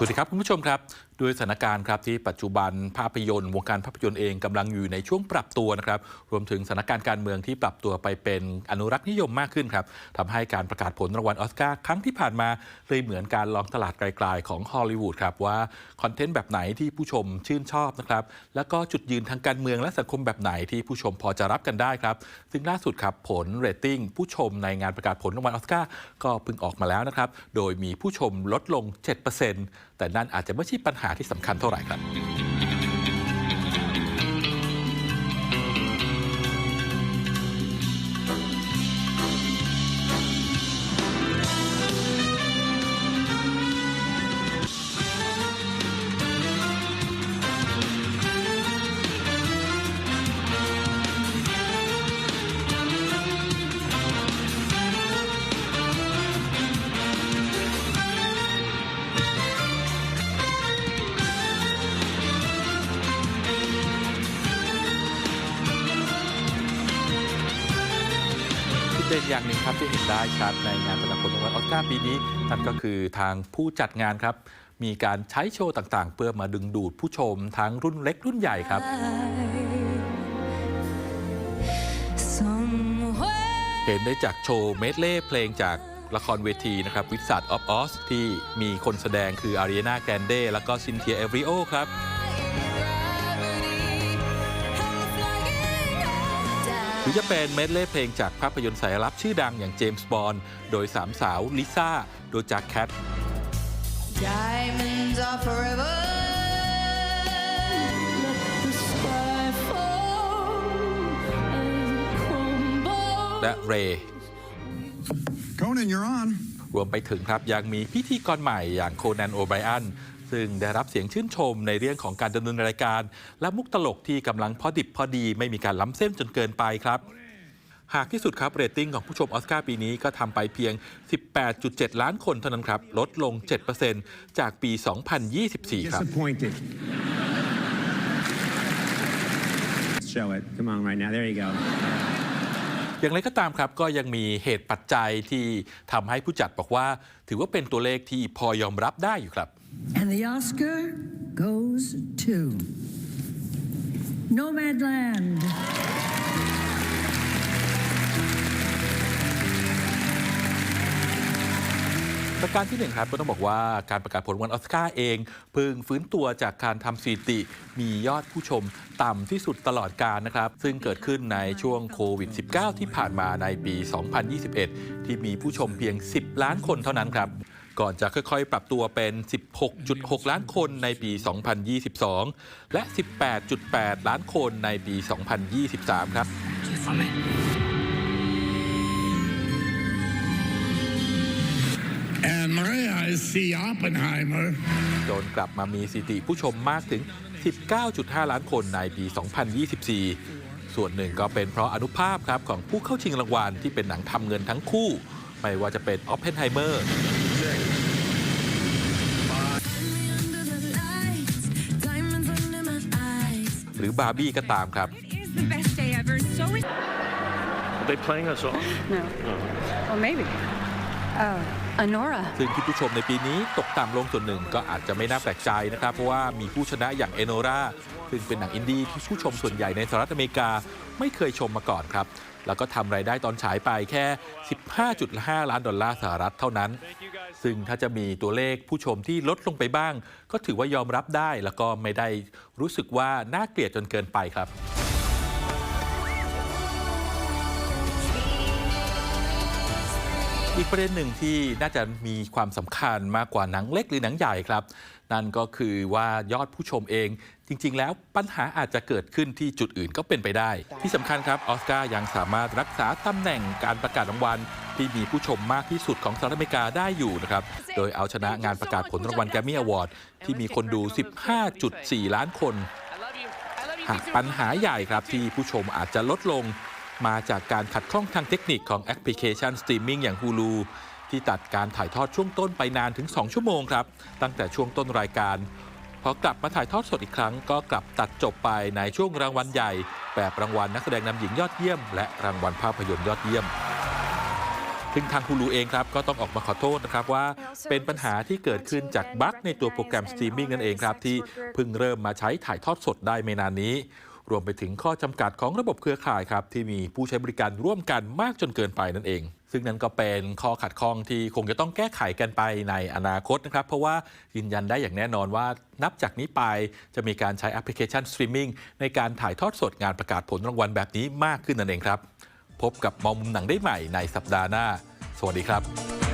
สวัสดีครับคุณผู้ชมครับด้วยสถานการณ์ครับที่ปัจจุบันภาพยนตร์วงการภาพยนตร์เองกำลังอยู่ในช่วงปรับตัวนะครับรวมถึงสถานการณ์การเมืองที่ปรับตัวไปเป็นอนุรักษ์นิยมมากขึ้นครับทำให้การประกาศผลรางวัลออสการ์ครั้งที่ผ่านมาเลยเหมือนการลองตลาดไกลๆของฮอลลีวูดครับว่าคอนเทนต์แบบไหนที่ผู้ชมชื่นชอบนะครับแล้วก็จุดยืนทางการเมืองและสังคมแบบไหนที่ผู้ชมพอจะรับกันได้ครับซึ่งล่าสุดครับผลเรตติ้งผู้ชมในงานประกาศผลรางวัลออสการ์ก็เพิ่งออกมาแล้วนะครับโดยมีผู้ชมลดลง 7% แต่นั่นอาจจะไม่ใช่ปัญหาที่สำคัญเท่าไหร่ครับ นอย่างหนึ่งครับที่เห็นได้ชัดในงานประกาศผลรางวัลออสการ์ปีนี้ นั่นก็คือทางผู้จัดงานครับ มีการใช้โชว์ต่างๆ เพื่อมาดึงดูดผู้ชมทั้งรุ่นเล็กรุ่นใหญ่ครับ เห็นได้จากโชว์เมดเล่เพลงจากละครเวทีนะครับวิสัทออฟออสที่มีคนแสดงคืออารีนาแกนเดแล้วก็ซินเทียเอฟริโอครับ รือจะเป็นเมดเล่เพลงจากภาพยนตร์สายลับชื่อดังอย่างเจมส์บอนด์โดยสามสาวลิซ่าโดยจากแคท Diamonds are forever. Let the sky fall and crumble. และเรย์ Conan, you're on. รวมไปถึงครับยังมีพิธีกรใหม่อย่างโคนันโอไบรอัน ซึ่งได้รับเสียงชื่นชมในเรื่องของการดำเนินรายการ และมุกตลกที่กำลังพอดิบพอดีไม่มีการล้ำเส้นจนเกินไปครับหากที่สุดครับเรตติ้งของผู้ชมออสการ์ปีนี้ก็ทำไปเพียง 18.7 ล้านคนเท่านั้นครับ ลดลง 7%จากปี 2024 ครับ Disappointed. Show it. Come on, right now. There you go. อย่างไรก็ตามครับก็ยังมีเหตุปัจจัยที่ทำให้ผู้จัดบอกว่า ถือว่าเป็นตัวเลขที่พอยอมรับได้อยู่ครับ And the Oscar goes to Nomadland. ประการที่หนึ่งครับก็ต้องบอกว่าการประกาศผลวัลออสการ์เองเพิ่งฟื้นตัวจากการทำสถิติ มียอดผู้ชมต่ำที่สุดตลอดการนะครับ ซึ่งเกิดขึ้นในช่วงโควิด -19 ที่ผ่านมาในปี 2021 ที่มีผู้ชมเพียง 10 ล้านคนเท่านั้นครับ ก่อนจะค่อยๆ ปรับตัวเป็น 16.6 ล้านคนในปี 2022 และ 18.8 ล้านคนในปี 2023 ครับ And Maria is see Oppenheimer. จนกลับมามีสถิติผู้ชมมากถึง 19.5 ล้านคนในปี 2024 ส่วนหนึ่งก็เป็นเพราะอนุภาพครับของผู้เข้าชิงรางวัลที่เป็นหนังทำเงินทั้งคู่ ไม่ว่าจะเป็นออฟเพนไฮเมอร์ รือบาร์บี้ก็ตามครับ It is the best day ever. So is Are they playing us off? no. Well, maybe. Oh, Honora. ซึ่งที่ผู้ชมในปีนี้ตกต่ำลงส่วนหนึ่งก็อาจจะไม่น่าแปลกใจนะครับ เพราะว่ามีผู้ชนะอย่างเอโนราซึ่งเป็นหนังอินดี้ที่ผู้ชมส่วนใหญ่ในสหรัฐอเมริกาไม่เคยชมมาก่อนครับ แล้วก็ทำรายได้ตอนฉายไปแค่ 15.5 ล้านดอลลาร์สหรัฐเท่านั้น ซึ่งถ้าจะมีตัวเลขผู้ชมที่ลดลงไปบ้าง ก็ถือว่ายอมรับได้แล้วก็ไม่ได้รู้สึกว่าน่าเกลียดจนเกินไปครับอีกประเด็นหนึ่งที่น่าจะมีความสำคัญมากกว่าหนังเล็กหรือหนังใหญ่ครับ นั่นก็คือว่ายอดผู้ชมเอง จริง ๆ แล้วปัญหาอาจจะเกิดขึ้นที่จุดอื่นก็เป็นไปได้ ที่สำคัญครับออสการ์ยังสามารถรักษาตำแหน่งการประกาศรางวัล ที่มีผู้ชมมากที่สุดของสหรัฐอเมริกาได้อยู่นะครับ โดยเอาชนะงานประกาศผลรางวัลแกรมมี่อวอร์ดที่มีคนดู 15.4 ล้านคน หากปัญหาใหญ่ครับที่ผู้ชมอาจจะลดลง มาจากการขัดข้องทางเทคนิคของแอปพลิเคชันสตรีมมิ่งอย่าง Hulu ที่ตัดการถ่ายทอดช่วงต้นไปนานถึง 2 ชั่วโมงครับ ตั้งแต่ช่วงต้นรายการ พอกลับมาถ่ายทอดสดอีกครั้ง ก็กลับตัดจบไปในช่วงรางวัลใหญ่ แบบรางวัลนักแสดงนำหญิงยอดเยี่ยม และรางวัลภาพยนตร์ยอดเยี่ยม ซึ่งทางฮูลูเองครับก็ต้องออกมาขอโทษนะครับว่าเป็นปัญหาที่เกิดขึ้นจากบั๊กในตัวโปรแกรมสตรีมมิ่งนั่นเองครับที่เพิ่งเริ่มมาใช้ถ่ายทอดสดได้ไม่นานนี้ รวมไปถึงข้อจำกัดของระบบเครือข่ายครับที่มีผู้ใช้บริการร่วมกันมากจนเกินไปนั่นเอง ซึ่งนั่นก็เป็นข้อขัดข้องที่คงจะต้องแก้ไขกันไปในอนาคตนะครับเพราะว่ายืนยันได้อย่างแน่นอนว่านับจากนี้ไปจะมีการใช้แอปพลิเคชันสตรีมมิ่งในการถ่ายทอดสดงานประกาศผลรางวัลแบบนี้มากขึ้นนั่นเองครับพบกับมองมุมหนังได้ใหม่ในสัปดาห์หน้า สวัสดีครับ